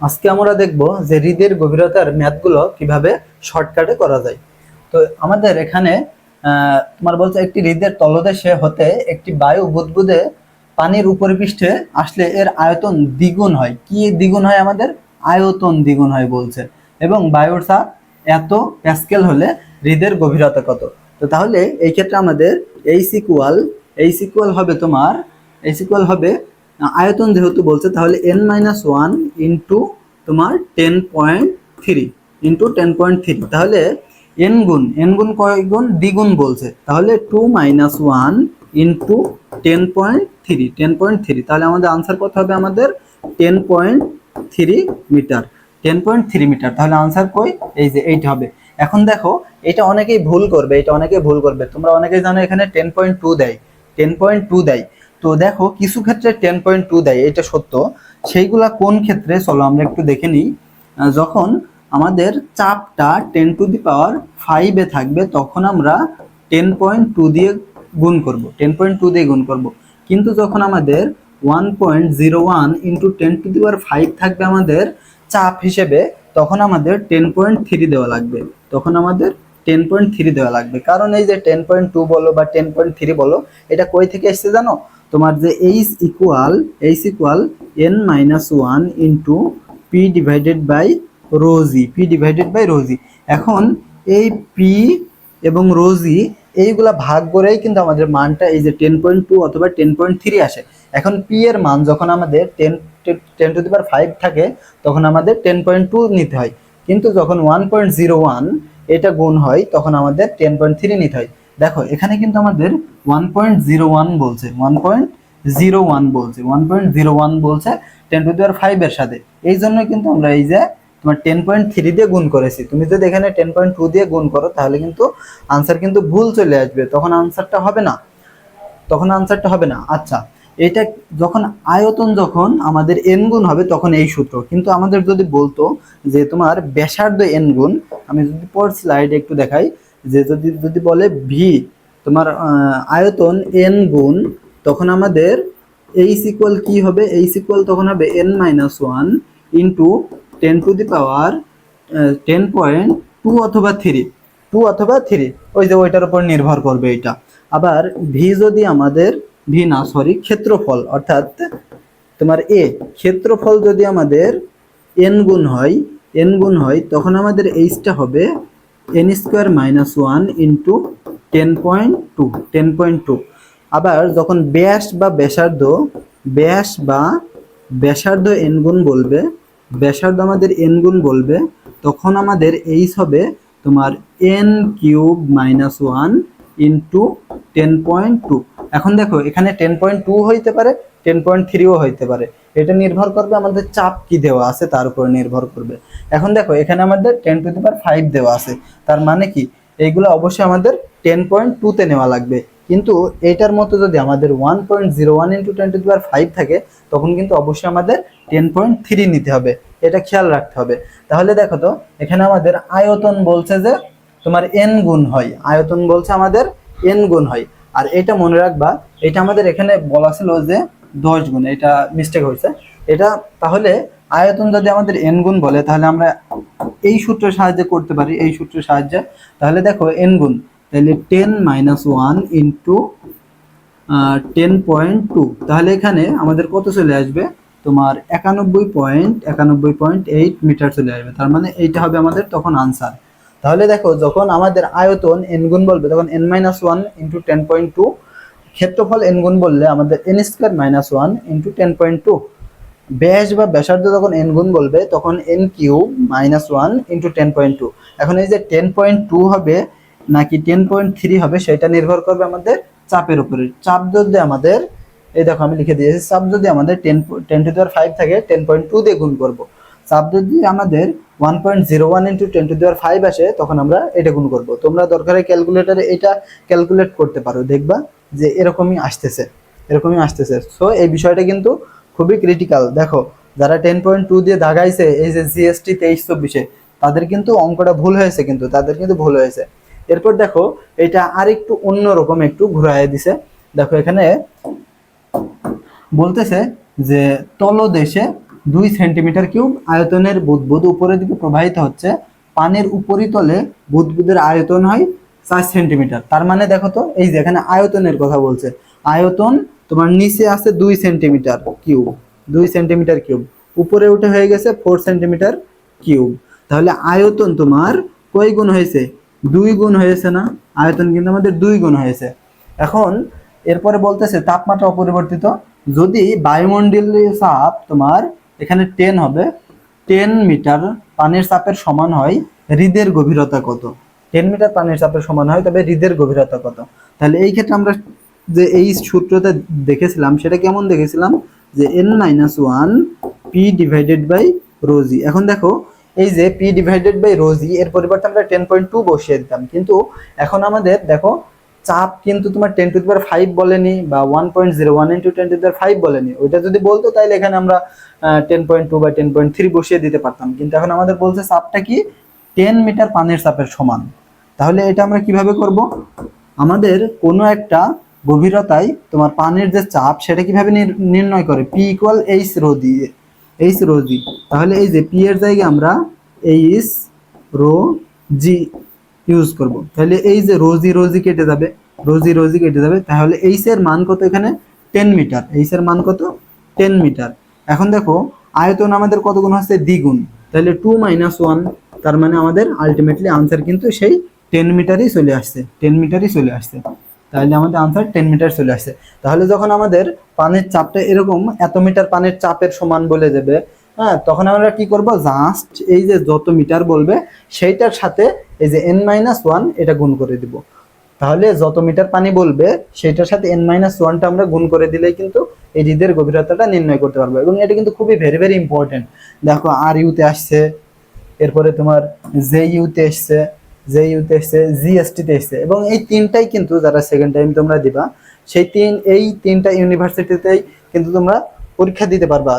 আজকে আমরা দেখব যে হৃদের গভীরতার ম্যাথগুলো কীভাবে শর্টকাটে করা যায়। তো আমাদের এখানে তোমার বলছে একটি হৃদের তলদেশে হতে একটি বায়ু বুদবুদে পানির উপরিপৃষ্ঠে আসলে এর আয়তন দ্বিগুণ হয়। কি দ্বিগুণ হয় আমাদের? আয়তন দ্বিগুণ হয় বলছে। এবং বায়ুর চাপ এত প্যাসকেল হলে হৃদের গভীরতা কত? তো তাহলে এই ক্ষেত্রে আমাদের এই সিকুয়াল এইচ সিকুয়াল হবে তোমার এই সিকুয়াল হবে আয়তন যেহেতু বলছে, তাহলে এন মাইনাস ওয়ান ইন্টু তোমার ten point three into ten point three তাহলে এন গুণ এন গুণ কয় গুণ? দ্বিগুণ বলছে। তাহলে two minus one into ten point three ten point three তাহলে আমাদের আনসার কত হবে আমাদের? Ten point three meter ten point three meter তাহলে আনসার কই? এই যে এইটা হবে। এখন দেখো, এটা অনেকেই ভুল করবে, এটা অনেকেই ভুল করবে। তোমরা অনেকেই জানো এখানে টেন পয়েন্ট টু দেয় টেন পয়েন্ট টু দেয়। তো দেখো, কিছু ক্ষেত্রে টেন পয়েন্ট টু দেয়, এটা সত্য। সেইগুলা কোন ক্ষেত্রে? চলো আমরা একটু দেখে নিই। যখন আমাদের চাপটা টেন টু দি পাওয়ার ফাইভে থাকবে, তখন আমরা টেন পয়েন্ট টু দিয়ে গুণ করব টেন পয়েন্ট টু দিয়ে গুণ করব। কিন্তু যখন আমাদের one point zero one into ten to the power five থাকবে আমাদের চাপ হিসেবে, তখন আমাদের টেন পয়েন্ট থ্রি দেওয়া লাগবে। তখন আমাদের টেন পয়েন্ট থ্রি দেওয়া লাগবে। কারণ এই যে টেন পয়েন্ট টু বলো বা টেন পয়েন্ট থ্রি বলো, এটা কই থেকে এসছে জানো? তোমার যে H equal H equal N minus one into P divided by rho g P divided by rho g এখন এই পি এবং রোজি এইগুলা ভাগ করেই কিন্তু আমাদের মানটা এই যে টেন পয়েন্ট টু অথবা টেন পয়েন্ট থ্রি আসে। এখন পি এর মান যখন আমাদের ten ten to the power five থাকে, তখন আমাদের টেন পয়েন্ট টু নিতে হয়। কিন্তু যখন ওয়ান পয়েন্ট জিরো ওয়ান এটা গুণ হয়, তখন আমাদের টেন পয়েন্ট থ্রি নিতে হয়। দেখো, এখানে কিন্তু আমাদের ওয়ান পয়েন্ট জিরো ওয়ান বলছে ওয়ান পয়েন্ট জিরো ওয়ান বলছে ওয়ান পয়েন্ট জিরো ওয়ান বলছে টেন টু দি পাওয়ার ফাইভের সাথে। এই জন্য কিন্তু আমরা এই যে তোমার টেন পয়েন্ট থ্রি দিয়ে গুণ করেছি। তুমি যদি এখানে টেন পয়েন্ট টু দিয়ে গুণ করো, তাহলে কিন্তু আনসার কিন্তু ভুল চলে আসবে। তখন আনসারটা হবে না। তখন আনসারটা হবে না। আচ্ছা এটা যখন আয়তন যখন আমাদের এন গুণ হবে, তখন এই সূত্র। কিন্তু আমাদের যদি বলতো যে তোমার ব্যাসার্ধ এন গুণ, আমি যদি পর স্লাইডে একটু দেখাই যে যদি যদি বলে ভি তোমার আয়তন এন গুণ, তখন আমাদের এইচ ইকুয়াল কি হবে? এইচ ইকুয়াল তখন হবে N minus one into ten to the power ten point two অথবা থ্রি টু অথবা থ্রি ওই যে ওইটার উপর নির্ভর করবে এটা। আবার ভি যদি আমাদের ভি না সরি ক্ষেত্রফল, অর্থাৎ তোমার এ ক্ষেত্রফল যদি আমাদের এন গুণ হয় এন গুণ হয়, তখন আমাদের এইচটা হবে N square minus one into ten point two ten point two আবার যখন ব্যাস বা ব্যাসার্ধ, ব্যাস বা ব্যাসার্ধ এন গুণ বলবে, ব্যাসার্ধ আমাদের এন গুণ বলবে, তখন আমাদের এইচ হবে তোমার N cube minus one into ten point two এখন দেখো, এখানে টেন পয়েন্ট টু হইতে পারে টেন পয়েন্ট থ্রিও হইতে পারে। এটা নির্ভর করবে আমাদের চাপ কি দেওয়া আছে, তার উপর নির্ভর করবে। এখন দেখো, এখানে আমাদের ten to the power five দেওয়া আছে। তার মানে কি? এইগুলো অবশ্যই আমাদের টেন পয়েন্ট টুতে নেওয়া লাগবে। কিন্তু এইটার মতো যদি আমাদের one point zero one into ten to the five থাকে, তখন কিন্তু অবশ্যই আমাদের টেন পয়েন্ট থ্রি নিতে হবে। এটা খেয়াল রাখতে হবে। তাহলে দেখো তো, এখানে আমাদের আয়তন বলছে যে তোমার এন গুণ হয়। আয়তন বলছে আমাদের এন গুণ হয়। আর এটা মনে রাখবা, এটা আমাদের এখানে বলা ছিল যে দশ গুণ, এটা মিস্টেক হয়েছে। এটা তাহলে আয়তন যদি আমাদের এন গুণ বলে, তাহলে আমরা এই সূত্রের সাহায্যে করতে পারি, এই সূত্রের সাহায্যে। তাহলে দেখো এন গুণ, তাহলে ten minus one into ten point two তাহলে এখানে আমাদের কত চলে আসবে? তোমার একানব্বই পয়েন্ট একানব্বই পয়েন্ট এইট মিটার চলে আসবে। তার মানে এইটা হবে আমাদের তখন আনসার তাহলে দেখো, যখন আমাদের আয়তন এন গুণ বলবে, তখন N minus one into ten point two ক্ষেত্রফল এন গুণ বললে আমাদের N square minus one into ten point two ব্যাস বা ব্যাসার্ধ যখন এন গুণ বলবে, তখন N cube minus one into ten point two এখন এই যে টেন পয়েন্ট টু হবে, নাকি টেন পয়েন্ট থ্রি হবে, সেটা নির্ভর করবে আমাদের চাপের উপরে। চাপ যদি আমাদের, এই দেখো আমি লিখে দিয়েছি, চাপ যদি আমাদের টেন টেন টু দেওয়ার ফাইভ থাকে টেন পয়েন্ট টু দিয়ে গুণ করব। চাপ যদি আমাদের one point zero one into ten to দেওয়ার ফাইভ আসে, তখন আমরা এটা গুণ করব। তোমরা দরকারে ক্যালকুলেটারে এটা ক্যালকুলেট করতে পারো, দেখবা যে এরকমই আসতেছে এরকমই আসতেছে। সো এই বিষয়টা কিন্তু খুবই ক্রিটিক্যাল দেখো, যারা টেন পয়েন্ট টু দিয়ে দাগাইছে, এই যে জিএসটি তেইশ চব্বিশে, তাদের কিন্তু অঙ্কটা ভুল হয়েছে কিন্তু, তাদের কিন্তু ভুল হয়েছে। এরপর দেখো, এটা আরেকটু অন্যরকম একটু ঘুরাইয়া দিছে। দেখো, এখানে বলতেছে যে তলদেশে দুই সেন্টিমিটার কিউব আয়তনের বুদবুদ উপরের দিকে প্রবাহিত হচ্ছে। পানির উপরিতলে বুদবুদের আয়তন হয় চার সেন্টিমিটার। তার মানে দেখো তো, এই যে এখানে আয়তনের কথা বলছে। আয়তন তোমার নিচে আছে দুই সেন্টিমিটার কিউব, দুই সেন্টিমিটার কিউব। উপরে উঠে হয়ে গেছে ফোর সেন্টিমিটার কিউব। তাহলে আয়তন তোমার কয় গুণ হয়েছে? দুই গুণ হয়েছে না? আয়তন কিন্তু আমাদের দুই গুণ হয়েছে। এখন এরপরে বলতেছে তাপমাত্রা অপরিবর্তিত। যদি বায়ুমণ্ডলীয় চাপ তোমার এখানে টেন হবে। টেন মিটার পানির চাপের সমান হয় হৃদের গভীরতা কত? টেন মিটার পানির চাপের সমান হয়, তবে হৃদের গভীরতা কত? তাহলে এই ক্ষেত্রে আমরা যে এই সূত্রটা দেখেছিলাম, সেটা কেমন দেখেছিলাম? যে N minus one P divided by rho g এখন দেখো, এই যে পি ডিভাইডেড বাই রোজি এর পরিবর্তে আমরা টেন পয়েন্ট টু বসিয়ে দিতাম। কিন্তু এখন আমাদের, দেখো চাপ কিন্তু তোমার টেন টু পাওয়ার ফাইভ বলেনি বা one point zero one into ten to power five বলেনি। ওইটা যদি বলতো তাহলে এখানে আমরা টেন পয়েন্ট টু বা টেন পয়েন্ট থ্রি বসিয়ে দিতে পারতাম। কিন্তু এখন আমাদের বলছে চাপটা কি? টেন মিটার পানির চাপের সমান। তাহলে এটা আমরা কীভাবে করব? আমাদের কোনো একটা গভীরতায় তোমার পানির যে চাপ, সেটা কীভাবে নির্ণয় করে? পি ইকুয়াল এইচ রো দিয়ে এইচ রো জি তাহলে এই যে পি এর জায়গায় আমরা এইচ রো জি ইউজ করব। তাহলে এই যে রোজি রোজি কেটে যাবে, রোজি রোজি কেটে যাবে, তাহলে এইচ এর মান কত এখানে? টেন মিটার এইচ এর মান কত? টেন মিটার এখন দেখো, আয়তন আমাদের কত গুণ হচ্ছে? দ্বিগুণ। তাহলে টু মাইনাস ওয়ান তার মানে আমাদের আলটিমেটলি আনসার কিন্তু সেই টেন মিটারই চলে আসছে। টেন মিটারই চলে আসছে। তাহলে আমাদের আনসার টেন মিটার চলে আসছে। তাহলে যখন আমাদের পানির চাপটা এরকম, এত মিটার পানির চাপের সমান বলে দেবে হ্যাঁ তখন আমরা কি করব? জাস্ট এই যে যত মিটার বলবে, সেইটার সাথে এই যে এন মাইনাস ওয়ান এটা গুণ করে দিব। তাহলে যত মিটার পানি বলবে সেটার সাথে এন মাইনাস ওয়ানটা আমরা গুণ করে দিলে কিন্তু এই হৃদের গভীরতাটা নির্ণয় করতে পারব। এবং এটা কিন্তু খুবই ভেরি ভেরি ইম্পর্টেন্ট দেখো আর ইউতে আসছে, এরপরে তোমার জে ইউতে এসছে জে ইউতে এসছে জিএসটিতে এসছে। এবং এই তিনটাই কিন্তু যারা সেকেন্ড টাইম তোমরা দিবা, সেই তিন, এই তিনটা ইউনিভার্সিটিতেই কিন্তু তোমরা পরীক্ষা দিতে পারবা।